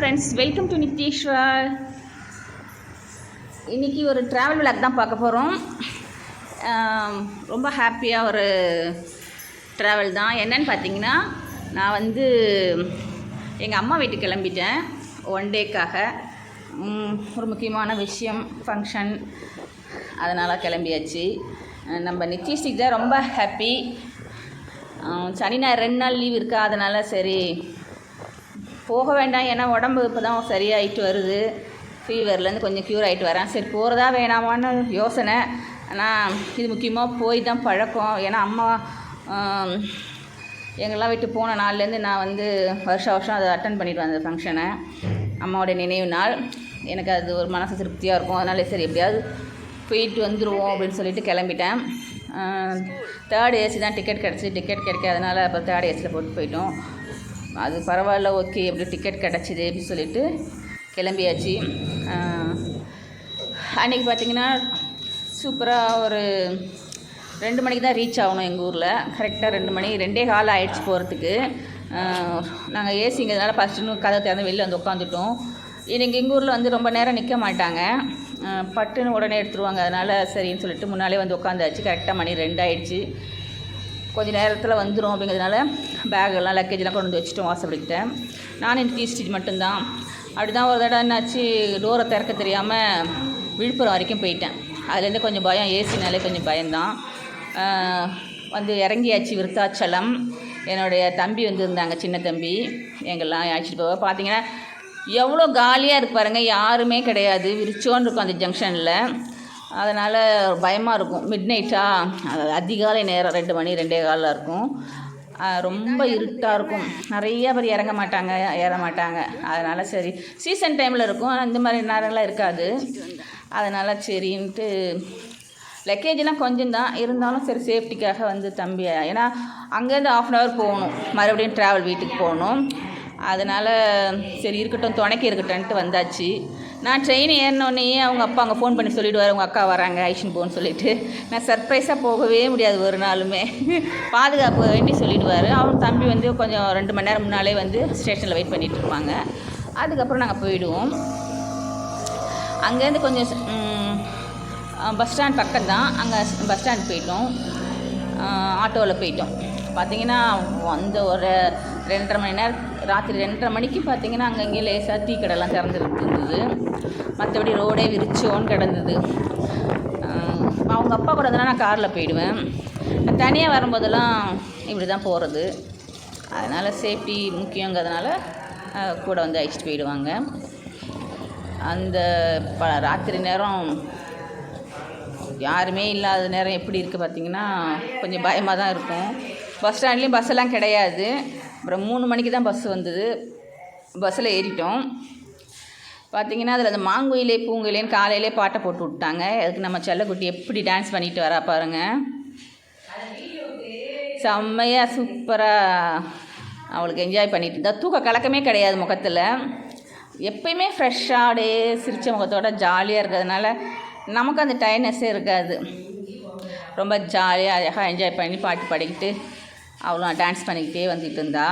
Friends welcome to Nitheeswar இன்றைக்கி ஒரு travel vlog தான் பார்க்க போகிறோம் ரொம்ப ஹாப்பியாக ஒரு ட்ராவல் தான். என்னன்னு பார்த்தீங்கன்னா நான் வந்து எங்கள் அம்மா வீட்டுக்கு கிளம்பிட்டேன். ஒன் டேக்காக ஒரு முக்கியமான விஷயம் ஃபங்க்ஷன் அதனால் கிளம்பியாச்சு. நம்ம நிச்சயஸ்டிக் தான் ரொம்ப ஹாப்பி சனி ஞாயிறு ரெண்டு நாள் லீவ் இருக்கா? அதனால் சரி போக வேண்டாம். ஏன்னா உடம்பு இப்போ தான் சரியாயிட்டு வருது. ஃபீவர்லேருந்து கொஞ்சம் க்யூர் ஆகிட்டு வரேன். சரி போகிறதா வேணாமான்னு யோசனை. ஆனால் இது முக்கியமாக போய் தான் பழக்கம். ஏன்னா அம்மா எங்கெல்லாம் விட்டு போன நாள்லேருந்து நான் வந்து வருஷம் வருஷம் அதை அட்டன் பண்ணிட்டு வந்தேன் ஃபங்க்ஷனை அம்மாவோடைய நினைவு நாள். எனக்கு அது ஒரு மனசு திருப்தியாக இருக்கும். அதனால சரி எப்படியாவது போயிட்டு வந்துடுவோம் அப்படின்னு சொல்லிட்டு கிளம்பிட்டேன். தேர்ட் ஏசி தான் டிக்கெட் கிடச்சி. டிக்கெட் கிடைக்காதனால அப்புறம் தேர்ட் ஏசியில் போட்டு போயிட்டோம். அது பரவாயில்ல ஓகே எப்படி டிக்கெட் கிடச்சிது அப்படின்னு சொல்லிட்டு கிளம்பியாச்சு. அன்றைக்கி பார்த்தீங்கன்னா சூப்பராக ஒரு ரெண்டு மணிக்கு தான் ரீச் ஆகணும் எங்கள் ஊரில். கரெக்டாக ரெண்டு மணி ரெண்டே கால் ஆகிடுச்சு போகிறதுக்கு நாங்கள் ஏசிங்கிறதுனால ஃபஸ்ட்டு கதை திறந்து வெளியில் வந்து உட்காந்துட்டோம். இன்னைக்கு எங்கள் ஊரில் வந்து ரொம்ப நேரம் நிற்க மாட்டாங்க. பட்டுன்னு உடனே எடுத்துருவாங்க அதனால் சரின்னு சொல்லிட்டு முன்னாலே வந்து உட்காந்தாச்சு. கரெக்டாக மணி ரெண்டு ஆயிடுச்சு. கொஞ்சம் நேரத்தில் வந்துடும் அப்படிங்கிறதுனால பேக்கெல்லாம் லக்கேஜெலாம் கொண்டு வந்து வச்சுட்டோம் வாசப்படிக்கிட்டேன் நானும் டீ ஸ்டிச் மட்டும்தான். அப்படி தான் ஒரு தடவை என்னாச்சு டோரை திறக்க தெரியாமல் விழுப்புரம் வரைக்கும் போயிட்டேன். அதுலேருந்து கொஞ்சம் பயம் ஏசினாலே கொஞ்சம் பயம்தான். வந்து இறங்கியாச்சு விருத்தாச்சலம். என்னுடைய தம்பி வந்து இருந்தாங்க சின்ன தம்பி. எங்கெல்லாம் அழைச்சிட்டு போக பார்த்தீங்கன்னா எவ்வளோ காலியாக இருக்கு பாருங்கள் யாருமே கிடையாது. விரிச்சோன்னு இருக்கும் அந்த ஜங்ஷனில் அதனால் பயமாக இருக்கும். மிட் நைட்டா அதிகாலை நேரம் ரெண்டு மணி ரெண்டே காலில் இருக்கும். ரொம்ப இருட்டாக இருக்கும். நிறைய பேர் இறங்க மாட்டாங்க ஏற மாட்டாங்க. அதனால் சரி சீசன் டைமில் இருக்கும். ஆனால் இந்த மாதிரி நேரம்லாம் இருக்காது. அதனால் சரின்ட்டு லக்கேஜ்லாம் கொஞ்சம் தான். இருந்தாலும் சரி சேஃப்டிக்காக வந்து தம்பி ஏன்னா அங்கேருந்து ஆஃப் அன் ஹவர் போகணும். மறுபடியும் ட்ராவல் வீட்டுக்கு போகணும். அதனால் சரி இருக்கட்டும் துணைக்கு இருக்கட்டும்ன்ட்டு வந்தாச்சு. நான் ட்ரெயின் ஏறினோடனே அவங்க அப்பா அங்கே ஃபோன் பண்ணி சொல்லிவிடுவார் உங்கள் அக்கா வராங்க ஐஷன் போன்னு சொல்லிட்டு. நான் சர்ப்ரைஸாக போகவே முடியாது ஒரு நாளுமே. பாதுகாப்பு வேண்டி சொல்லிவிடுவார் அவங்க தம்பி வந்து கொஞ்சம் ரெண்டு மணி நேரம் முன்னாலே வந்து ஸ்டேஷனில் வெயிட் பண்ணிட்டு இருப்பாங்க. அதுக்கப்புறம் நாங்கள் போயிடுவோம். அங்கேருந்து கொஞ்சம் பஸ் ஸ்டாண்ட் பக்கம் தான் அங்கே பஸ் ஸ்டாண்ட் போயிட்டோம். ஆட்டோவில் போயிட்டோம். பார்த்தீங்கன்னா வந்த ஒரு ரெண்டரை மணி நேரம் ராத்திரி ரெண்டரை மணிக்கு பார்த்தீங்கன்னா அங்கங்கே லேசாக டீ கடைலாம் திறந்துருக்கு இருந்தது மற்றபடி ரோடே விரிச்சோன்னு கிடந்தது. அவங்க அப்பா கூட இருந்தால் நான் காரில் போயிடுவேன். தனியாக வரும்போதெல்லாம் இப்படி தான் போகிறது அதனால் சேஃப்டி முக்கியங்கிறதுனால கூட வந்து அழைச்சிட்டு போயிடுவாங்க. அந்த ப ராத்திரி நேரம் யாருமே இல்லாத நேரம் எப்படி இருக்குது பார்த்தீங்கன்னா கொஞ்சம் பயமாக தான் இருக்கும். பஸ் ஸ்டாண்ட்லேயும் பஸ்ஸெல்லாம் கிடையாது. அப்புறம் மூணு மணிக்கு தான் பஸ் வந்தது. பஸ்ஸில் ஏறிட்டோம். பார்த்தீங்கன்னா அதில் அந்த மாங்குயிலே பூங்குயிலேன்னு காலையிலே பாட்டை போட்டு விட்டாங்க. அதுக்கு நம்ம செல்லக்குட்டி எப்படி டான்ஸ் பண்ணிட்டு வரா பாருங்க. செம்மையாக சூப்பராக அவளுக்கு என்ஜாய் பண்ணிட்டு இருந்தா. தூக்க கலக்கமே கிடையாது முகத்தில். எப்பயுமே ஃப்ரெஷ்ஷாக அப்படியே சிரித்த முகத்தோட ஜாலியாக இருக்கிறதுனால நமக்கு அந்த டயர்னஸ்ஸே இருக்காது. ரொம்ப ஜாலியாக அழகாக என்ஜாய் பண்ணி பாட்டு பாடிக்கிட்டு அவளும் டான்ஸ் பண்ணிக்கிட்டே வந்துட்டு இருந்தா.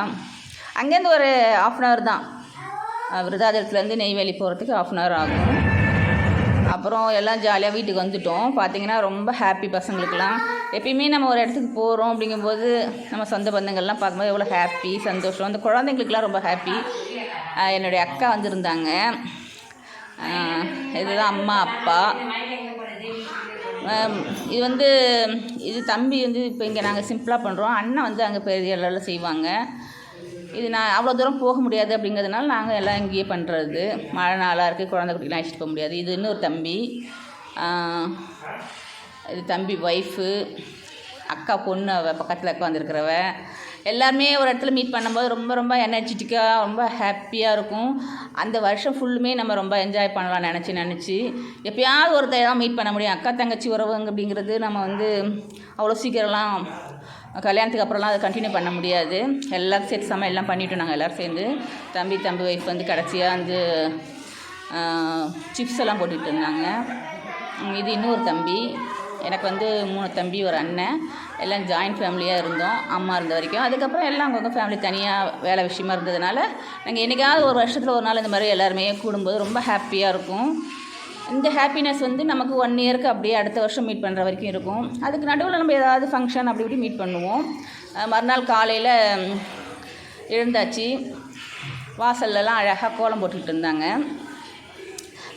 அங்கேருந்து ஒரு ஆஃப் அன் ஹவர் தான். விருதாதலத்துலேருந்து நெய்வேலி போகிறதுக்கு ஆஃப் அன் ஹவர் ஆகும். அப்புறம் எல்லாம் ஜாலியாக வீட்டுக்கு வந்துட்டோம். பார்த்தீங்கன்னா ரொம்ப ஹாப்பி பசங்களுக்கெல்லாம். எப்பயுமே நம்ம ஒரு இடத்துக்கு போகிறோம் அப்படிங்கும்போது நம்ம சொந்த பந்தங்கள்லாம் பார்க்கும்போது எவ்வளோ ஹாப்பி சந்தோஷம். அந்த குழந்தைங்களுக்குலாம் ரொம்ப ஹாப்பி என்னுடைய அக்கா வந்திருந்தாங்க. இதுதான் அம்மா அப்பா. இது வந்து இது தம்பி வந்து இப்போ இங்கே நாங்கள் சிம்பிளாக பண்ணுறோம் அண்ணன் வந்து அங்கே பெரிய அளவில் செய்வாங்க. இது நான் அவ்வளோ தூரம் போக முடியாது அப்படிங்கிறதுனால நாங்கள் எல்லாம் இங்கேயே பண்ணுறது மழை நாளாக இருக்குது குழந்தை குட்டிலாம் அழைச்சிட்டு போக முடியாது. இது இன்னொரு தம்பி. இது தம்பி ஒய்ஃபு அக்கா பொண்ணு அவள் பக்கத்தில் உட்காந்துருக்கிறவ எல்லாருமே ஒரு இடத்துல மீட் பண்ணும்போது ரொம்ப ரொம்ப எனர்ஜெட்டிக்காக ரொம்ப ஹாப்பியாக இருக்கும். அந்த வருஷம் ஃபுல்லுமே நம்ம ரொம்ப என்ஜாய் பண்ணலாம் நினச்சி நினச்சி. எப்பயாவது ஒருத்தர் தான் மீட் பண்ண முடியும். அக்கா தங்கச்சி உறவுங்க அப்படிங்கிறது நம்ம வந்து அவ்வளோ சீக்கிரம்லாம் கல்யாணத்துக்கு அப்புறம்லாம் அதை கண்டினியூ பண்ண முடியாது. எல்லாரும் சேர்த்து சமையல் எல்லாம் பண்ணிட்டோம் நாங்கள் எல்லோரும் சேர்ந்து. தம்பி தம்பி ஒய்ஃப் வந்து கடைசியாக வந்து சிப்ஸ் எல்லாம் போட்டுக்கிட்டு இருந்தாங்க. இது இன்னொரு தம்பி. எனக்கு வந்து மூணு தம்பி ஒரு அண்ணன். எல்லாம் ஜாயின்ட் ஃபேமிலியாக இருந்தோம் அம்மா இருந்த வரைக்கும். அதுக்கப்புறம் எல்லாம் அவங்கவுங்க ஃபேமிலி தனியாக வேலை விஷயமா இருந்ததுனால நாங்கள் என்றைக்காவது ஒரு வருஷத்தில் ஒரு நாள் இந்த மாதிரி எல்லாருமே கூடும்போது ரொம்ப ஹாப்பியாக இருக்கும். இந்த ஹாப்பினஸ் வந்து நமக்கு ஒன் இயருக்கு அப்படியே அடுத்த வருஷம் மீட் பண்ணுற வரைக்கும் இருக்கும். அதுக்கு நடுவில் நம்ம ஏதாவது ஃபங்க்ஷன் அப்படி இப்படி மீட் பண்ணுவோம். மறுநாள் காலையில் எழுந்தாச்சு. வாசல்லலாம் அழகாக கோலம் போட்டுக்கிட்டு இருந்தாங்க.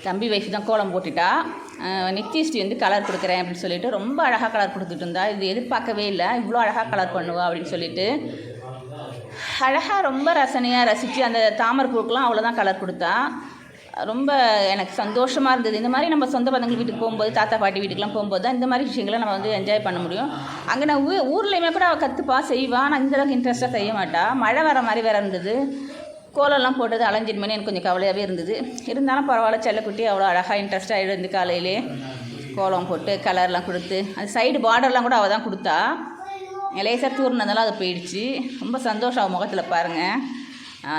தம்பி வயசு தான் கோலம் போட்டுட்டா. அஹ் வந்து கலர் கொடுக்குறேன் அப்படின்னு சொல்லிட்டு ரொம்ப அழகாக கலர் கொடுத்துட்டு இருந்தா. இது எதிர்பார்க்கவே இல்லை. இவ்வளோ அழகாக கலர் பண்ணுவா அப்படின்னு சொல்லிட்டு. அழகாக ரொம்ப ரசனையாக ரசித்து அந்த தாமரை பூக்கெலாம் அவ்வளோதான் கலர் கொடுத்தா. ரொம்ப எனக்கு சந்தோஷமாக இருந்தது. இந்த மாதிரி நம்ம சொந்த பந்தங்கள் வீட்டுக்கு போகும்போது தாத்தா பாட்டி வீட்டுக்கெலாம் போகும்போது தான் இந்த மாதிரி விஷயங்களை நம்ம வந்து என்ஜாய் பண்ண முடியும். அங்கே நான் ஊ ஊர்லேயுமே கூட அவள் கற்றுப்பா செய்வா. நான் இந்த அளவுக்கு இன்ட்ரெஸ்ட்டாக செய்ய மாட்டா. மழை வர மாதிரி வேறு இருந்தது. கோலம்லாம் போட்டது அலைஞ்சிடுமேனு எனக்கு கொஞ்சம் கவலையாகவே இருந்தது. இருந்தாலும் பரவாயில்ல செல்லக்குட்டி அவ்வளோ அழகாக இன்ட்ரெஸ்ட்டாக எழுந்து காலையிலே. கோலம் போட்டு கலர்லாம் கொடுத்து அது சைடு பார்டர்லாம் கூட அவள் தான் கொடுத்தா. லேசாக தூர்னதெல்லாம் அது போயிடுச்சு. ரொம்ப சந்தோஷம் அவள் முகத்தில் பாருங்கள்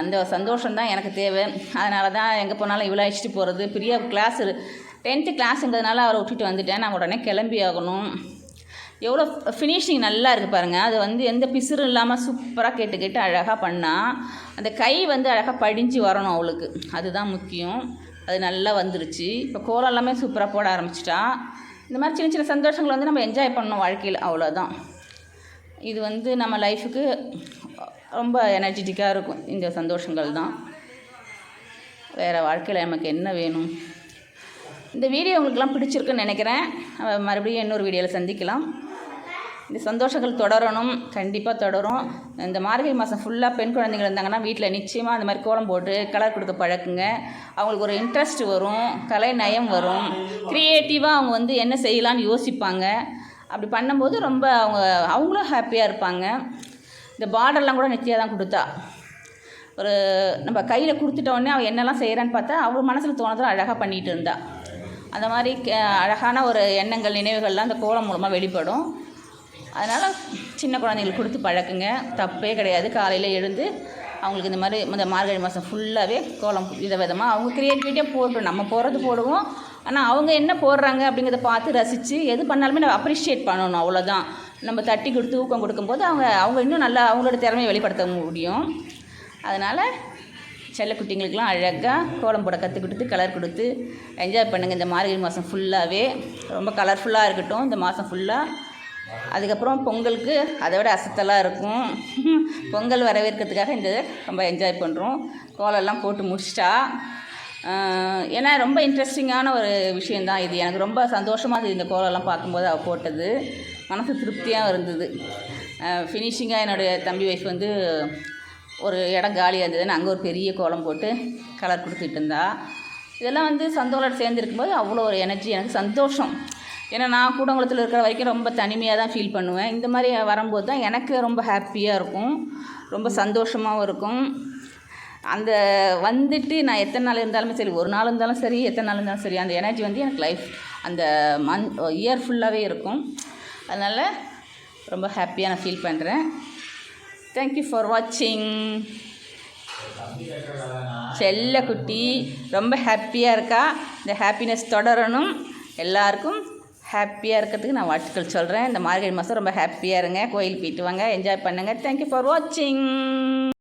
அந்த சந்தோஷம் தான் எனக்கு தேவை. அதனால தான் எங்கே போனாலும் இவ்வளோ அழைச்சிட்டு போகிறது பெரிய கிளாஸ் டென்த்து கிளாஸுங்கிறதுனால அவரை விட்டுட்டு வந்துட்டேன். நான் உடனே கிளம்பி ஆகணும். எவ்வளோ ஃபினிஷிங் நல்லா இருக்குது பாருங்கள் அது வந்து எந்த பிசுறும் இல்லாமல் சூப்பராக கேட்டு கேட்டு அழகாக பண்ணால் அந்த கை வந்து அழகாக படிஞ்சு வரணும் அவளுக்கு. அதுதான் முக்கியம். அது நல்லா வந்துருச்சு. இப்போ கோலம் எல்லாமே சூப்பராக போட ஆரம்பிச்சிட்டா. இந்த மாதிரி சின்ன சின்ன சந்தோஷங்களை வந்து நம்ம என்ஜாய் பண்ணணும் வாழ்க்கையில். அவ்வளோதான் இது வந்து நம்ம லைஃபுக்கு ரொம்ப எனர்ஜெட்டிக்காக இருக்கும். இந்த சந்தோஷங்கள் தான். வேறு வாழ்க்கையில் நமக்கு என்ன வேணும்? இந்த வீடியோ உங்களுக்குலாம் பிடிச்சிருக்குன்னு நினைக்கிறேன். மறுபடியும் இன்னொரு வீடியோவில் சந்திக்கலாம். இந்த சந்தோஷங்கள் தொடரணும் கண்டிப்பாக தொடரும். இந்த மார்கழி மாதம் ஃபுல்லாக பெண் குழந்தைகள் இருந்தாங்கன்னா வீட்டில் நிச்சயமாக அந்த மாதிரி கோலம் போட்டு கலர் கொடுக்க பழக்குங்க. அவங்களுக்கு ஒரு இன்ட்ரெஸ்ட் வரும் கலை நயம் வரும். க்ரியேட்டிவாக அவங்க வந்து என்ன செய்யலான்னு யோசிப்பாங்க. அப்படி பண்ணும்போது ரொம்ப அவங்க அவங்களும் ஹாப்பியாக இருப்பாங்க. இந்த பார்டர்லாம் கூட நித்தியாக தான் கொடுத்தா. ஒரு நம்ம கையில் கொடுத்துட்டோடனே அவள் என்னெல்லாம் செய்கிறான்னு பார்த்தா அவள் மனசில் தோணுதெல்லாம் அழகாக பண்ணிகிட்டு இருந்தாள் அந்த மாதிரி அழகான ஒரு எண்ணங்கள் நினைவுகள்லாம் அந்த கோலம் மூலமாக வெளிப்படும். அதனால் சின்ன குழந்தைங்களுக்கு கொடுத்து பழக்குங்க. தப்பே கிடையாது. காலையில் எழுந்து அவங்களுக்கு இந்த மாதிரி இந்த மார்கழி மாதம் ஃபுல்லாகவே கோலம் வித விதமாக அவங்க க்ரியேட்டிவிட்டியாக போட்டோம் நம்ம போடுறது போடுவோம். ஆனால் அவங்க என்ன போடுறாங்க அப்படிங்கிறத பார்த்து ரசித்து எது பண்ணாலுமே நம்ம அப்ரிஷியேட் பண்ணணும். அவ்வளோதான் நம்ம தட்டி கொடுத்து ஊக்கம் கொடுக்கும்போது அவங்க அவங்க இன்னும் நல்லா அவங்களோட திறமையை வெளிப்படுத்த முடியும். அதனால் செல்லக்குட்டிங்களுக்கெலாம் அழகாக கோலம் போட கற்றுக் கொடுத்து கலர் கொடுத்து என்ஜாய் பண்ணுங்கள் இந்த மார்கழி மாதம் ஃபுல்லாகவே ரொம்ப கலர்ஃபுல்லாக இருக்கட்டும். இந்த மாதம் ஃபுல்லாக அதுக்கப்புறம் பொங்கலுக்கு அதை விட அசத்தலாக இருக்கும். பொங்கல் வரவேற்கிறதுக்காக இந்த இதை ரொம்ப என்ஜாய் பண்ணுறோம் கோலெல்லாம் போட்டு முடிச்சிட்டா ஏன்னா ரொம்ப இன்ட்ரெஸ்டிங்கான ஒரு விஷயந்தான் இது. எனக்கு ரொம்ப சந்தோஷமாக இருந்தது இந்த கோலம்லாம் பார்க்கும்போது அவள் போட்டது. மனசு திருப்தியாக இருந்தது. ஃபினிஷிங்காக என்னுடைய தம்பி ஒய்ஃப் வந்து ஒரு இடம் காலியாக இருந்ததுன்னு அங்கே ஒரு பெரிய கோலம் போட்டு கலர் கொடுத்துட்டு இருந்தா. இதெல்லாம் வந்து சந்தோஷம் சேர்ந்துருக்கும்போது அவ்வளோ ஒரு எனர்ஜி எனக்கு சந்தோஷம். ஏன்னா நான் கூடங்குளத்தில் இருக்கிற வரைக்கும் ரொம்ப தனிமையாக தான் ஃபீல் பண்ணுவேன். இந்த மாதிரி வரும்போது தான் எனக்கு ரொம்ப ஹாப்பியாக இருக்கும். ரொம்ப சந்தோஷமாகவும் இருக்கும். அந்த வந்துட்டு நான் எத்தனை நாள் இருந்தாலுமே சரி ஒரு நாள் இருந்தாலும் சரி எத்தனை நாள் இருந்தாலும் சரி அந்த எனர்ஜி வந்து எனக்கு லைஃப் அந்த மந்த் இயர் ஃபுல்லாகவே இருக்கும். அதனால் ரொம்ப ஹாப்பியாக நான் ஃபீல் பண்ணுறேன் தேங்க்யூ ஃபார் வாட்சிங் செல்ல குட்டி ரொம்ப ஹாப்பியாக இருக்கா? இந்த ஹாப்பினஸ் தொடரணும். எல்லாருக்கும் ஹாப்பியாக இருக்கிறதுக்கு நான் வாழ்த்துக்கள் சொல்கிறேன் இந்த மார்கழி மாதம் ரொம்ப ஹாப்பியாக இருங்க கோயில் போயிட்டு வாங்க. என்ஜாய் பண்ணுங்கள் தேங்க்யூ ஃபார் வாட்சிங்